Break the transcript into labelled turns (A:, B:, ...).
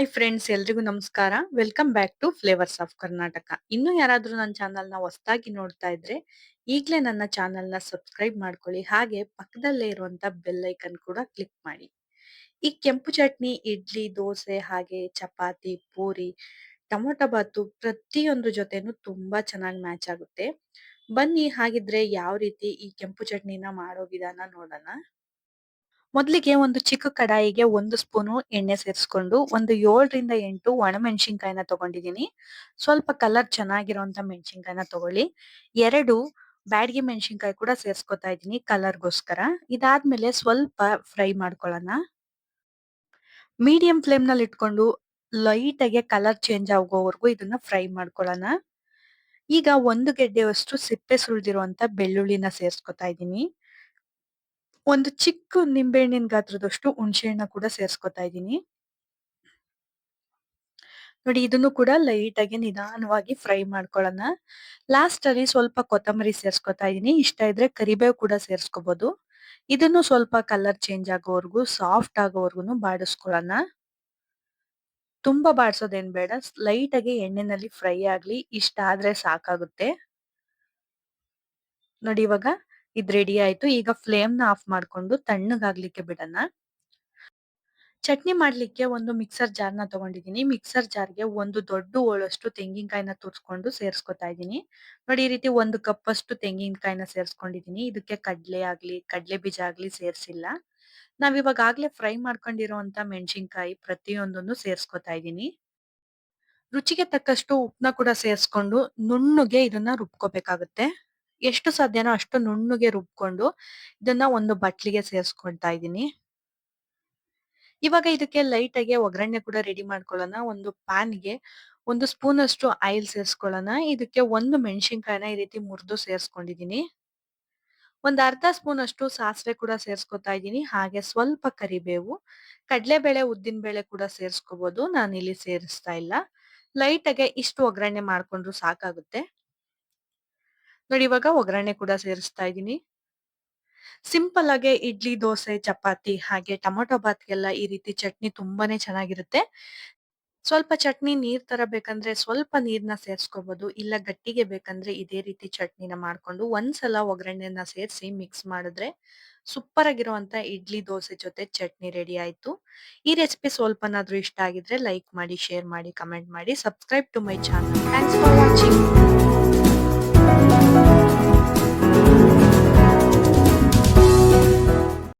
A: Hi friends, ಎಲ್ರಿಗೂ ನಮಸ್ಕಾರ. Welcome back to flavours of Karnataka. ಇನ್ನು ಯಾರಾದರೂ ನನ್ನ ಚಾನಲ್ನ ಹೊಸದಾಗಿ ನೋಡ್ತಾ ಇದ್ರೆ, ಈಗಲೇ ನನ್ನ ಚಾನಲ್ನ ಸಬ್ಸ್ಕ್ರೈಬ್ ಮಾಡ್ಕೊಳ್ಳಿ. ಹಾಗೆ ಪಕ್ಕದಲ್ಲೇ ಇರುವಂಥ ಬೆಲ್ಲೈಕನ್ ಕೂಡ ಕ್ಲಿಕ್ ಮಾಡಿ. ಈ ಕೆಂಪು ಚಟ್ನಿ, ಇಡ್ಲಿ, ದೋಸೆ, ಹಾಗೆ ಚಪಾತಿ, ಪೂರಿ, ಟೊಮೊಟೊ ಬಾತು ಪ್ರತಿಯೊಂದು ಜೊತೆನೂ ತುಂಬಾ ಚೆನ್ನಾಗಿ ಮ್ಯಾಚ್ ಆಗುತ್ತೆ. ಬನ್ನಿ, ಹಾಗಿದ್ರೆ ಯಾವ ರೀತಿ ಈ ಕೆಂಪು ಚಟ್ನಿನ ಮಾಡೋ ವಿಧಾನ ನೋಡೋಣ. ಮೊದಲಿಗೆ ಒಂದು ಚಿಕ್ಕ ಕಡಾಯಿಗೆ ಒಂದು ಸ್ಪೂನು ಎಣ್ಣೆ ಸೇರಿಸ್ಕೊಂಡು ಒಂದು ಏಳರಿಂದ ಎಂಟು ಒಣಮೆಣಸಿನ್ಕಾಯಿನ ತಗೊಂಡಿದ್ದೀನಿ. ಸ್ವಲ್ಪ ಕಲರ್ ಚೆನ್ನಾಗಿರುವಂತ ಮೆಣಸಿನ್ಕಾಯಿನ ತಗೊಳ್ಳಿ. ಎರಡು ಬ್ಯಾಡಗಿ ಮೆಣಸಿನ್ಕಾಯಿ ಕೂಡ ಸೇರ್ಸ್ಕೊತಾ ಇದ್ದೀನಿ ಕಲರ್ಗೋಸ್ಕರ ಇದಾದ್ಮೇಲೆ ಸ್ವಲ್ಪ ಫ್ರೈ ಮಾಡ್ಕೊಳ್ಳೋಣ. ಮೀಡಿಯಂ ಫ್ಲೇಮ್ನಲ್ಲಿ ಇಟ್ಕೊಂಡು ಲೈಟ್ ಆಗಿ ಕಲರ್ ಚೇಂಜ್ ಆಗೋವರೆಗೂ ಇದನ್ನ ಫ್ರೈ ಮಾಡ್ಕೊಳ್ಳೋಣ. ಈಗ ಒಂದು ಗೆಡ್ಡೆಯಷ್ಟು ಸಿಪ್ಪೆ ಸುಳಿದಿರುವಂತ ಬೆಳ್ಳುಳ್ಳಿನ ಸೇರ್ಸ್ಕೊತಾ ಇದ್ದೀನಿ. ಒಂದು ಚಿಕ್ಕ ನಿಂಬೆಹಣ್ಣಿನ ಗಾತ್ರದಷ್ಟು ಹುಣಸೆಹಣ್ಣ ಕೂಡ ಸೇರ್ಸ್ಕೊತಾ ಇದ್ದೀನಿ. ನೋಡಿ, ಇದನ್ನು ಕೂಡ ಲೈಟ್ ಆಗಿ ನಿಧಾನವಾಗಿ ಫ್ರೈ ಮಾಡ್ಕೊಳ್ಳೋಣ. ಲಾಸ್ಟ್ ಅಲ್ಲಿ ಸ್ವಲ್ಪ ಕೊತ್ತಂಬರಿ ಸೇರಿಸ್ಕೊತಾ ಇದ್ದೀನಿ. ಇಷ್ಟ ಇದ್ರೆ ಕರಿಬೇವು ಕೂಡ ಸೇರ್ಸ್ಕೋಬಹುದು ಇದನ್ನು ಸ್ವಲ್ಪ ಕಲರ್ ಚೇಂಜ್ ಆಗೋವರೆಗೂ, ಸಾಫ್ಟ್ ಆಗೋವರೆಗೂ ಬಾಡಿಸ್ಕೊಳ್ಳೋಣ. ತುಂಬಾ ಬಾಡಿಸೋದೇನ್ ಬೇಡ. ಲೈಟ್ ಆಗಿ ಎಣ್ಣೆನಲ್ಲಿ ಫ್ರೈ ಆಗ್ಲಿ, ಇಷ್ಟ ಆದ್ರೆ ಸಾಕಾಗುತ್ತೆ. ನೋಡಿ, ಇವಾಗ ಇದ್ ರೆಡಿ ಆಯ್ತು. ಈಗ ಫ್ಲೇಮ್ನ ಆಫ್ ಮಾಡ್ಕೊಂಡು ತಣ್ಣಗಾಗ್ಲಿಕ್ಕೆ ಬಿಡೋಣ. ಚಟ್ನಿ ಮಾಡ್ಲಿಕ್ಕೆ ಒಂದು ಮಿಕ್ಸರ್ ಜಾರ್ನ ತಗೊಂಡಿದ್ದೀನಿ. ಮಿಕ್ಸರ್ ಜಾರ್ಗೆ ಒಂದು ದೊಡ್ಡ ಓಳಷ್ಟು ತೆಂಗಿನಕಾಯಿನ ತುರ್ಸ್ಕೊಂಡು ಸೇರ್ಸ್ಕೊತಾ ಇದ್ದೀನಿ. ನೋಡಿ ಈ ರೀತಿ ಒಂದು ಕಪ್ ಅಷ್ಟು ತೆಂಗಿನಕಾಯಿನ ಸೇರ್ಸ್ಕೊಂಡಿದ್ದೀನಿ. ಇದಕ್ಕೆ ಕಡ್ಲೆ ಆಗ್ಲಿ, ಕಡ್ಲೆ ಬೀಜ ಆಗ್ಲಿ ಸೇರ್ಸಿಲ್ಲ. ನಾವ್ ಇವಾಗ ಆಗ್ಲೇ ಫ್ರೈ ಮಾಡ್ಕೊಂಡಿರುವಂತ ಮೆಣಸಿನ್ಕಾಯಿ ಪ್ರತಿಯೊಂದನ್ನು ಸೇರ್ಸ್ಕೊತಾ ಇದ್ದೀನಿ. ರುಚಿಗೆ ತಕ್ಕಷ್ಟು ಉಪ್ಪನ್ನ ಕೂಡ ಸೇರ್ಸ್ಕೊಂಡು ನುಣ್ಣಗೆ ಇದನ್ನ ರುಬ್ಕೋಬೇಕಾಗುತ್ತೆ. ಎಷ್ಟು ಸಾಧ್ಯನೋ ಅಷ್ಟು ನುಣ್ಣಗೆ ರುಬ್ಕೊಂಡು ಇದನ್ನ ಒಂದು ಬಟ್ಲಿಗೆ ಸೇರಿಸ್ಕೊಳ್ತಾ ಇದ್ದೀನಿ. ಇವಾಗ ಇದಕ್ಕೆ ಲೈಟ್ ಆಗಿ ಒಗ್ಗರಣೆ ಕೂಡ ರೆಡಿ ಮಾಡ್ಕೊಳ್ಳೋಣ. ಒಂದು ಪ್ಯಾನ್ಗೆ ಒಂದು ಸ್ಪೂನ್ ಅಷ್ಟು ಆಯಿಲ್ ಸೇರಿಸ್ಕೊಳ್ಳೋಣ. ಇದಕ್ಕೆ ಒಂದು ಮೆಣಸಿನ್ಕಾಯಿನ ಈ ರೀತಿ ಮುರಿದು ಸೇರಿಸ್ಕೊಂಡಿದ್ದೀನಿ. ಒಂದ್ ಅರ್ಧ ಸ್ಪೂನ್ ಅಷ್ಟು ಸಾಸಿವೆ ಕೂಡ ಸೇರಿಸ್ಕೊತಾ ಇದ್ದೀನಿ. ಹಾಗೆ ಸ್ವಲ್ಪ ಕರಿಬೇವು, ಕಡಲೆಬೇಳೆ, ಉದ್ದಿನ ಬೇಳೆ ಕೂಡ ಸೇರಿಸ್ಕೋಬಹುದು ನಾನು ಇಲ್ಲಿ ಸೇರಿಸ್ತಾ ಇಲ್ಲ. ಲೈಟ್ ಆಗಿ ಇಷ್ಟು ಒಗ್ಗರಣೆ ಮಾಡ್ಕೊಂಡ್ರು ಸಾಕಾಗುತ್ತೆ. ನೋಡಿ, ಇವಾಗ ಒಗ್ಗರಣೆ ಕೂಡ ಸೇರಿಸ್ತಾ ಇದ್ದೀನಿ. ಸಿಂಪಲ್ ಆಗಿ ಇಡ್ಲಿ, ದೋಸೆ, ಚಪಾತಿ ಹಾಗೆ ಟೊಮೊಟೊ ಬಾತ್ಗೆಲ್ಲ ಈ ರೀತಿ ಚಟ್ನಿ ತುಂಬಾನೇ ಚೆನ್ನಾಗಿರುತ್ತೆ. ಸ್ವಲ್ಪ ಚಟ್ನಿ ನೀರ್ ತರ ಬೇಕಂದ್ರೆ ಸ್ವಲ್ಪ ನೀರ್ನ ಸೇರ್ಸ್ಕೋಬಹುದು ಇಲ್ಲ ಗಟ್ಟಿಗೆ ಬೇಕಂದ್ರೆ ಇದೇ ರೀತಿ ಚಟ್ನಿನ ಮಾಡ್ಕೊಂಡು ಒಂದ್ಸಲ ಒಗ್ಗರಣೆನ ಸೇರಿಸಿ ಮಿಕ್ಸ್ ಮಾಡಿದ್ರೆ ಸೂಪರ್ ಆಗಿರುವಂತ ಇಡ್ಲಿ, ದೋಸೆ ಜೊತೆ ಚಟ್ನಿ ರೆಡಿ ಆಯ್ತು. ಈ ರೆಸಿಪಿ ಸ್ವಲ್ಪನಾದ್ರೂ ಇಷ್ಟ ಆಗಿದ್ರೆ ಲೈಕ್ ಮಾಡಿ, ಶೇರ್ ಮಾಡಿ, ಕಮೆಂಟ್ ಮಾಡಿ, subscribe to my channel. Thanks for watching.